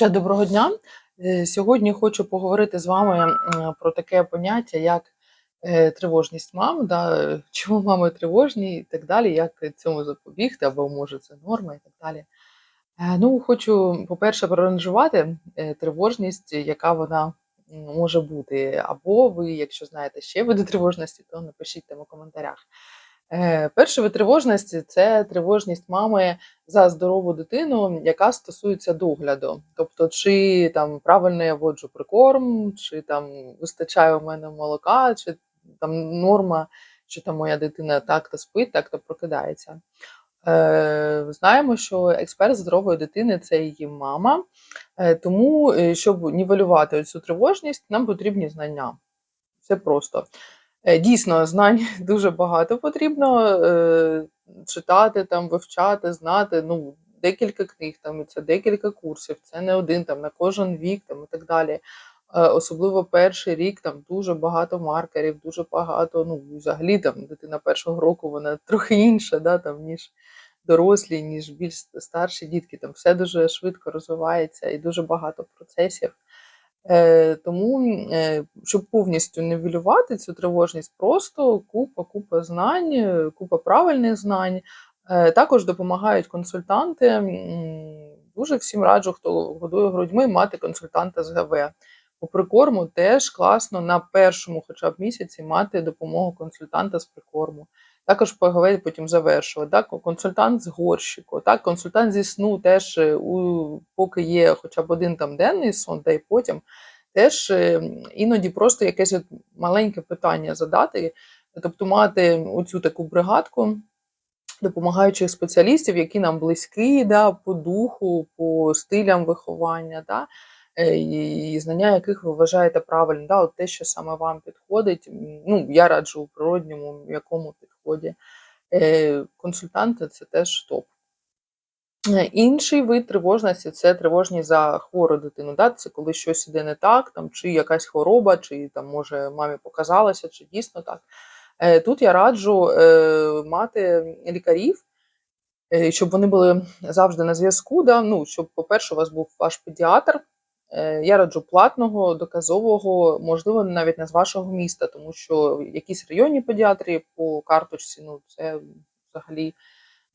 Доброго дня. Е, Сьогодні хочу поговорити з вами про таке поняття, як е, тривожність мам, да, е, чому мами тривожні і так далі, як цьому запобігти, або може це норма і так далі. Ну, хочу, по-перше, проаналізувати е, тривожність, яка вона може бути. Або ви, якщо знаєте ще види тривожності, то напишіть там у коментарях. Е, Перший тривожності це тривожність мами за здорову дитину, яка стосується догляду. Тобто, чи там правильно я воджу прикорм, чи там вистачає у мене молока, чи там норма, що там моя дитина так-то спить, так-то прокидається. Е, Знаємо, що експерт здорової дитини це її мама. Е, Тому, е, щоб нівелювати цю тривожність, нам потрібні знання. Все просто. Е, Дійсно, знань дуже багато потрібно е, читати, там, вивчати, знати. Ну, декілька книг, там, це декілька курсів, це не один там, на кожен вік там, і так далі. Е, Особливо перший рік там дуже багато маркерів, дуже багато. Ну, взагалі там дитина першого року вона трохи інша, да, там, ніж дорослі, ніж більш старші дітки. Там все дуже швидко розвивається і дуже багато процесів. Е, тому, е, щоб повністю нівелювати цю тривожність, просто купа, купа знань, е, купа правильних знань. Також допомагають консультанти. Дуже всім раджу, хто годує грудьми, мати консультанта з ГВ. По прикорму теж класно на першому, хоча б місяці, мати допомогу консультанта з прикорму. Також по потім завершувати. Так? Консультант з горщику, так? консультант зі сну теж, е, у, поки є хоча б один там денний сон, та й потім теж е, іноді просто якесь маленьке питання задати, тобто мати оцю таку бригадку допомагаючих спеціалістів, які нам близькі да, по духу, по стилям виховання, да, і і знання яких ви вважаєте правильним, да, от те, що саме вам підходить. Ну, я раджу у природньому якому підході. Е, Консультанти це теж топ. Е, Інший вид тривожності це тривожність за хвору дитину. Да? Це коли щось іде не так, там, чи якась хвороба, чи там, може мамі показалося, чи дійсно так. Е, Тут я раджу е, мати лікарів, е, щоб вони були завжди на зв'язку. Да? Ну, щоб, по-перше, у вас був ваш педіатр. Е, Я раджу платного, доказового, можливо, навіть не з вашого міста, тому що якісь районні педіатрії по карточці, ну це взагалі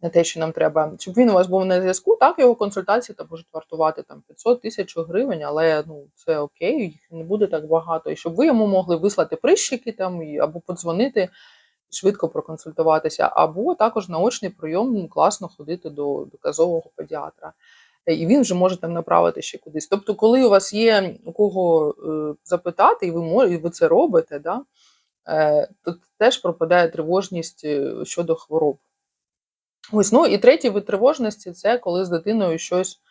не те, що нам треба. Щоб він у вас був на зв'язку, так його консультації там можуть вартувати там 500 тисяч гривень, але ну це окей, їх не буде так багато. І щоб ви йому могли вислати прищики там або подзвонити, швидко проконсультуватися, або також наочний прийом ну, класно ходити до доказового педіатра. І він вже може там направити ще кудись. Тобто, коли у вас є у кого е, запитати, і ви мо- і ви це робите, да, е, то теж пропадає тривожність е, щодо хвороб. Ось, ну і третій вид тривожності це коли з дитиною щось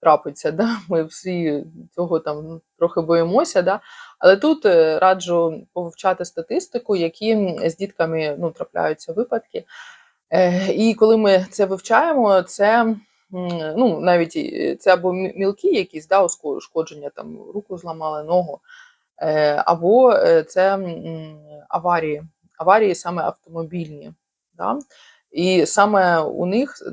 трапиться. Да? Ми всі цього там трохи боїмося. Да? Але тут раджу повивчати статистику, які з дітками ну, трапляються випадки. І коли ми це вивчаємо, це ну, навіть це або мілкі якісь да, ушкодження, там руку зламали, ногу, е, або е, це аварії, аварії саме автомобільні. Да? І саме у них е,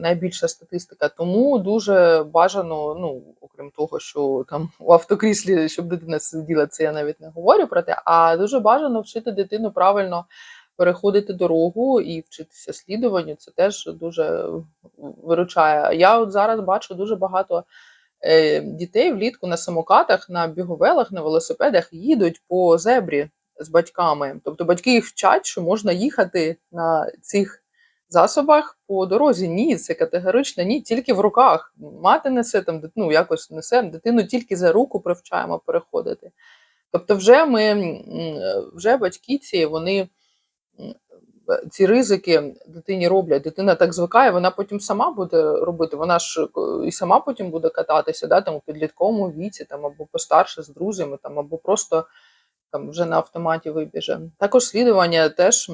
найбільша статистика. Тому дуже бажано, ну окрім того, що там у автокріслі, щоб дитина сиділа, це я навіть не говорю про те, а дуже бажано вчити дитину правильно переходити дорогу і вчитися слідуванню. Це теж дуже виручає. Я от зараз бачу дуже багато е, дітей влітку на самокатах, на біговелах, на велосипедах їдуть по зебрі з батьками. Тобто батьки їх вчать, що можна їхати на цих засобах по дорозі. Ні, це категорично ні, тільки в руках. Мати несе там ну, якось несе дитину тільки за руку привчаємо переходити. Тобто, вже ми вже батьки ці вони е, ці ризики дитині роблять. Дитина так звикає, вона потім сама буде робити. Вона ж е, і сама потім буде кататися, да, там у підлітковому віці, там або постарше з друзями, там або просто там вже на автоматі вибіже. Також слідування теж,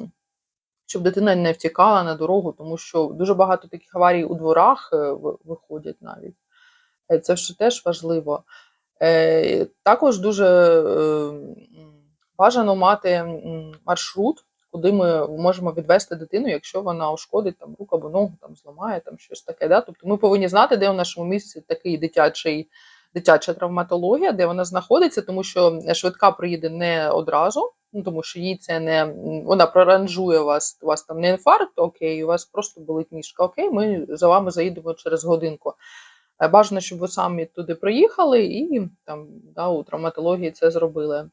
щоб дитина не втікала на дорогу, тому що дуже багато таких аварій у дворах е, виходять навіть. Е, Це ж теж важливо. Е, Також дуже е, бажано мати маршрут, куди ми можемо відвести дитину, якщо вона ушкодить там руку або ногу, там зламає там щось таке. Да? Тобто ми повинні знати, де в нашому місці такий дитячий. Дитяча травматологія, де вона знаходиться, тому що швидка приїде не одразу, ну тому що їй це не вона проранжує вас. У вас там не інфаркт, окей, у вас просто болить ніжка. Окей, ми за вами заїдемо через годинку. Е, Бажано, щоб ви самі туди приїхали і там да, у травматології це зробили.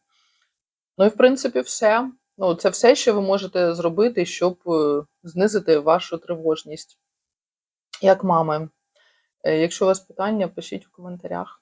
Ну і в принципі все. Ну, це все, що ви можете зробити, щоб е, знизити вашу тривожність як мами. Е, Якщо у вас питання, пишіть в коментарях.